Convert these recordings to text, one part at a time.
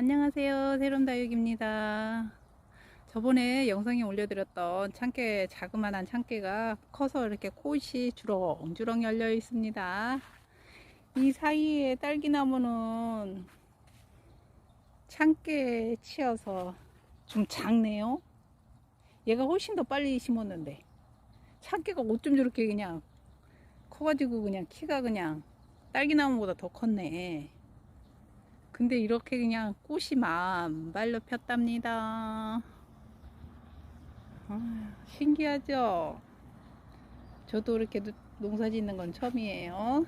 안녕하세요. 새롬다육입니다. 저번에 영상에 올려드렸던 참깨, 자그마한 참깨가 커서 이렇게 꽃이 주렁주렁 열려 있습니다. 이 사이에 딸기나무는 참깨에 치여서 좀 작네요. 얘가 훨씬 더 빨리 심었는데. 참깨가 어쩜 저렇게 그냥 커가지고 그냥 키가 그냥 딸기나무보다 더 컸네. 근데 이렇게 그냥 꽃이 만발로 폈답니다. 아, 신기하죠? 저도 이렇게 노- 농사 짓는 건 처음이에요.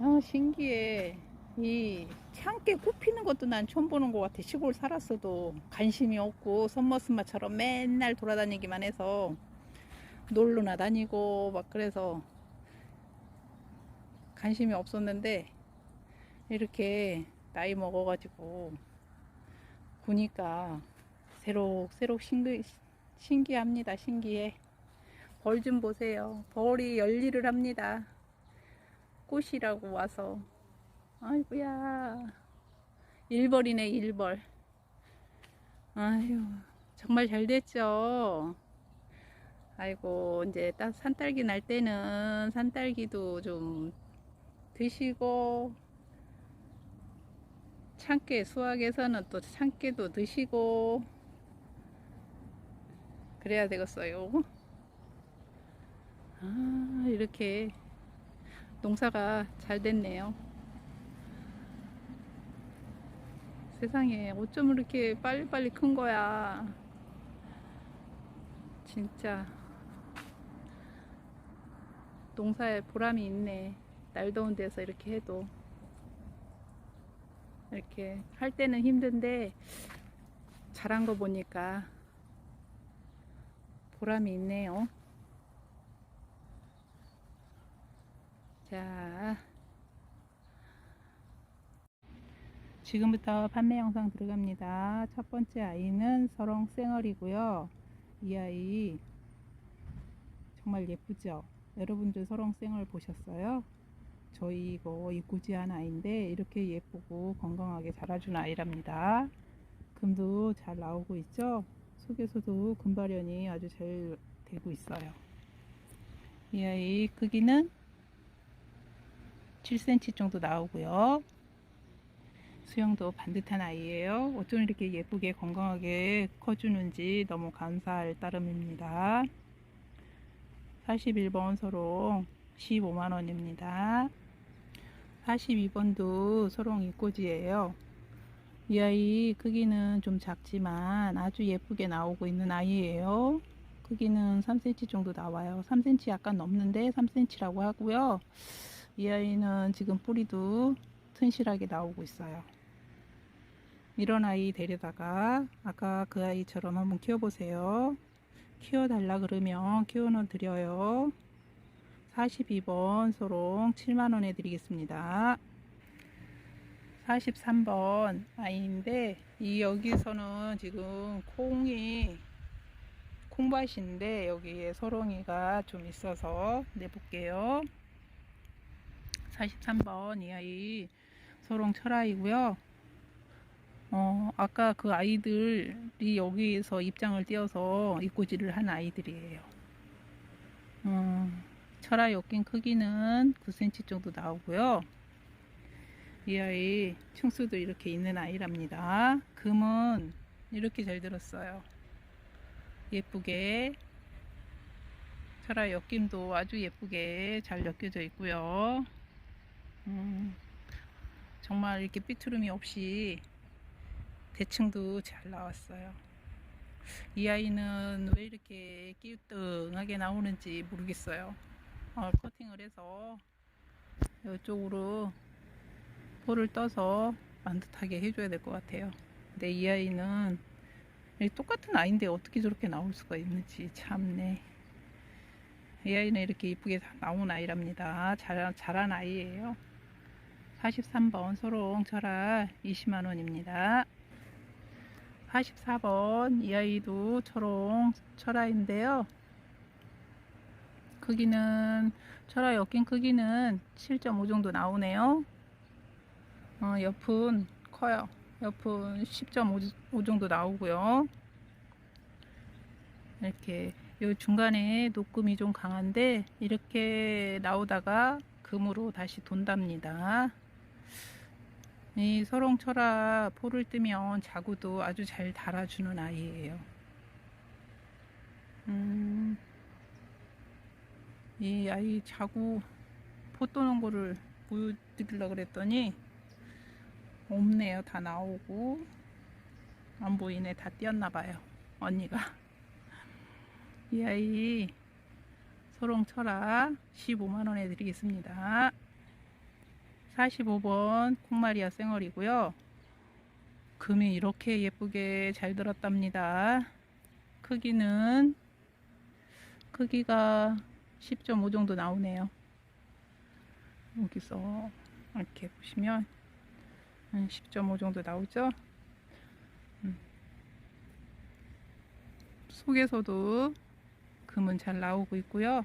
아, 신기해. 이 참깨 꽃 피는 것도 난 처음 보는 것 같아. 시골 살았어도 관심이 없고 선머스마처럼 맨날 돌아다니기만 해서 놀러나 다니고 막 그래서 관심이 없었는데 이렇게 나이 먹어가지고 보니까 새록새록 신기, 신기합니다. 신기해. 벌 좀 보세요. 벌이 열일을 합니다. 꽃이라고 와서. 아이고야. 일벌이네, 일벌. 아유, 정말 잘 됐죠? 아이고, 이제 딱 산딸기 날 때는 산딸기도 좀 드시고, 참깨 수확에서는 또 참깨도 드시고 그래야 되겠어요. 아 이렇게 농사가 잘 됐네요. 세상에 어쩜 이렇게 빨리빨리 큰 거야. 진짜 농사에 보람이 있네. 날 더운 데서 이렇게 해도. 이렇게 할 때는 힘든데 잘한 거 보니까 보람이 있네요. 자, 지금부터 판매 영상 들어갑니다. 첫 번째 아이는 서롱 쌩얼이고요. 이 아이 정말 예쁘죠? 여러분들 서롱 쌩얼 보셨어요? 저희 이거 이꾸지한 아이인데 이렇게 예쁘고 건강하게 자라준 아이랍니다. 금도 잘 나오고 있죠? 속에서도 금발현이 아주 잘 되고 있어요. 이 아이 크기는 7cm 정도 나오고요. 수영도 반듯한 아이예요. 어쩜 이렇게 예쁘게 건강하게 커주는지 너무 감사할 따름입니다. 41번 서롱 15만원입니다. 42번도 소롱 이꼬지예요. 이 아이 크기는 좀 작지만 아주 예쁘게 나오고 있는 아이예요. 크기는 3cm 정도 나와요. 3cm 약간 넘는데 3cm라고 하고요. 이 아이는 지금 뿌리도 튼실하게 나오고 있어요. 이런 아이 데려다가 아까 그 아이처럼 한번 키워보세요. 키워달라 그러면 키워는 드려요. 42번 소롱 7만원에 드리겠습니다. 43번 아이인데 이 여기서는 지금 콩이 콩밭인데 여기에 소롱이가 좀 있어서 내볼게요. 43번 이 아이 소롱 철아이고요. 어, 아까 그 아이들이 여기에서 입장을 띄어서 입고지를 한 아이들이에요. 음, 철아 엮인 크기는 9cm 정도 나오고요. 이 아이 층수도 이렇게 있는 아이랍니다. 금은 이렇게 잘 들었어요. 예쁘게 철아 엮임도 아주 예쁘게 잘 엮여져 있고요. 음, 정말 이렇게 삐투름이 없이 대칭도 잘 나왔어요. 이 아이는 왜 이렇게 끼우뚱하게 나오는지 모르겠어요. 어, 커팅을 해서 이쪽으로 볼을 떠서 반듯하게 해줘야 될 것 같아요. 근데 이 아이는 똑같은 아이인데 어떻게 저렇게 나올 수가 있는지 참네. 이 아이는 이렇게 이쁘게 나온 아이랍니다. 잘, 자란 아이예요. 43번 소롱 철아 20만원입니다. 44번 이 아이도 초롱 철아인데요. 크기는 철아 엮인 크기는 7.5 정도 나오네요. 어, 옆은 커요. 옆은 10.5 정도 나오고요. 이렇게 요 중간에 녹금이 좀 강한데 이렇게 나오다가 금으로 다시 돈답니다. 이 서롱철화 포를 뜨면 자구도 아주 잘 달아주는 아이예요. 이 아이 자구 포 떠는 거를 보여드리려고 그랬더니 없네요. 다 나오고 안 보이네. 다 띄었나 봐요. 언니가 이 아이 소롱 철학 15만원에 드리겠습니다. 45번 콩마리아 쌩얼이고요. 금이 이렇게 예쁘게 잘 들었답니다. 크기는 크기가 10.5 정도 나오네요. 여기서 이렇게 보시면 10.5 정도 나오죠. 음. 속에서도 금은 잘 나오고 있고요.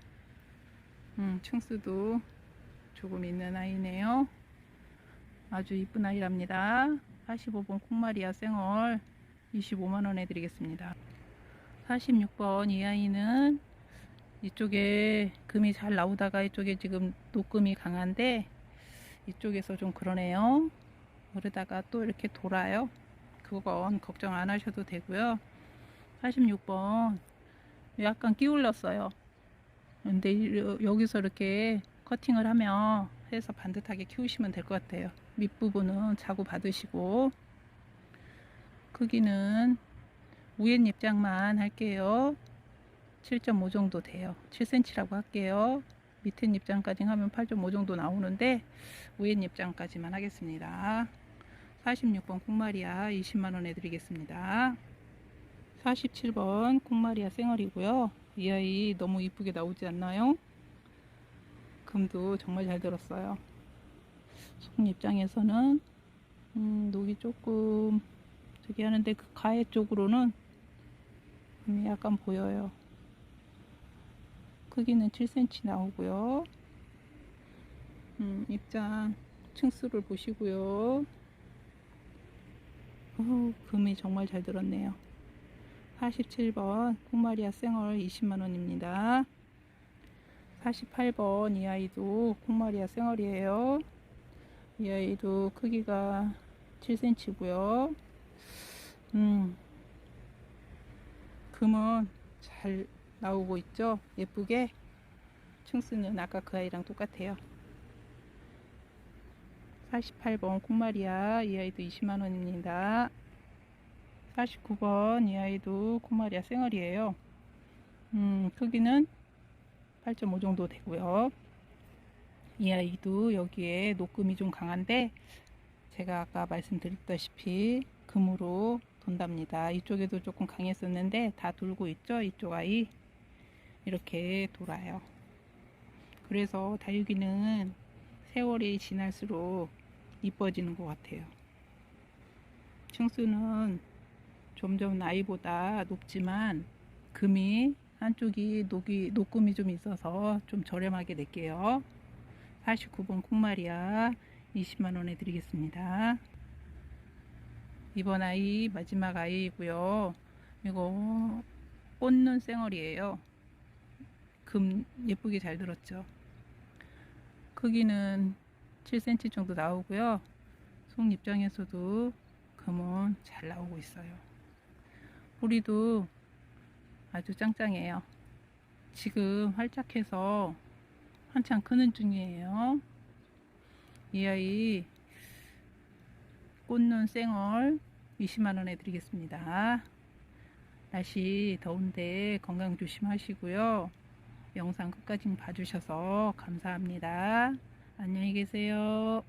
음, 층수도 조금 있는 아이네요. 아주 이쁜 아이랍니다. 45번 콩마리아 쌩얼 25만원에 드리겠습니다. 46번 이 아이는 이쪽에 금이 잘 나오다가 이쪽에 지금 녹금이 강한데 이쪽에서 좀 그러네요. 그러다가 또 이렇게 돌아요. 그건 걱정 안 하셔도 되고요. 46번 약간 끼울렸어요. 근데 여기서 이렇게 커팅을 하면 해서 반듯하게 키우시면 될 것 같아요. 밑부분은 자구 받으시고 크기는 우엔 입장만 할게요. 7.5 정도 돼요. 7cm라고 할게요. 밑에 입장까지 하면 8.5 정도 나오는데 우엔 입장까지만 하겠습니다. 46번 콩마리아 20만원에 드리겠습니다. 47번 콩마리아 쌩얼이고요. 이 아이 너무 이쁘게 나오지 않나요? 금도 정말 잘 들었어요. 속 입장에서는 음, 녹이 조금 저기 하는데 그 가해 쪽으로는 약간 보여요. 크기는 7cm 나오고요. 음, 입장 층수를 보시고요. 어, 금이 정말 잘 들었네요. 47번 콩마리아 쌩얼 20만원입니다. 48번 이 아이도 콩마리아 쌩얼이에요. 이 아이도 크기가 7cm고요. 음, 금은 잘 나오고 있죠. 예쁘게 층수는 아까 그 아이랑 똑같아요. 48번 콩마리아 이 아이도 20만원입니다. 49번 이 아이도 콩마리아 쌩얼이에요. 음, 크기는 8.5 정도 되고요. 이 아이도 여기에 녹금이 좀 강한데 제가 아까 말씀드렸다시피 금으로 돈답니다. 이쪽에도 조금 강했었는데 다 돌고 있죠. 이쪽 아이 이렇게 돌아요. 그래서 다육이는 세월이 지날수록 이뻐지는 것 같아요. 층수는 점점 나이보다 높지만 금이 한쪽이 녹이, 녹금이 좀 있어서 좀 저렴하게 낼게요. 49번 콩마리아 20만원에 드리겠습니다. 이번 아이 마지막 아이이고요. 이거 꽃눈 쌩얼이에요. 금 예쁘게 잘 들었죠. 크기는 7cm 정도 나오고요. 송 입장에서도 금은 잘 나오고 있어요. 뿌리도 아주 짱짱해요. 지금 활짝해서 한참 크는 중이에요. 이 아이 꽃눈 쌩얼 20만원에 드리겠습니다. 날씨 더운데 건강 조심하시고요. 영상 끝까지 봐주셔서 감사합니다. 안녕히 계세요.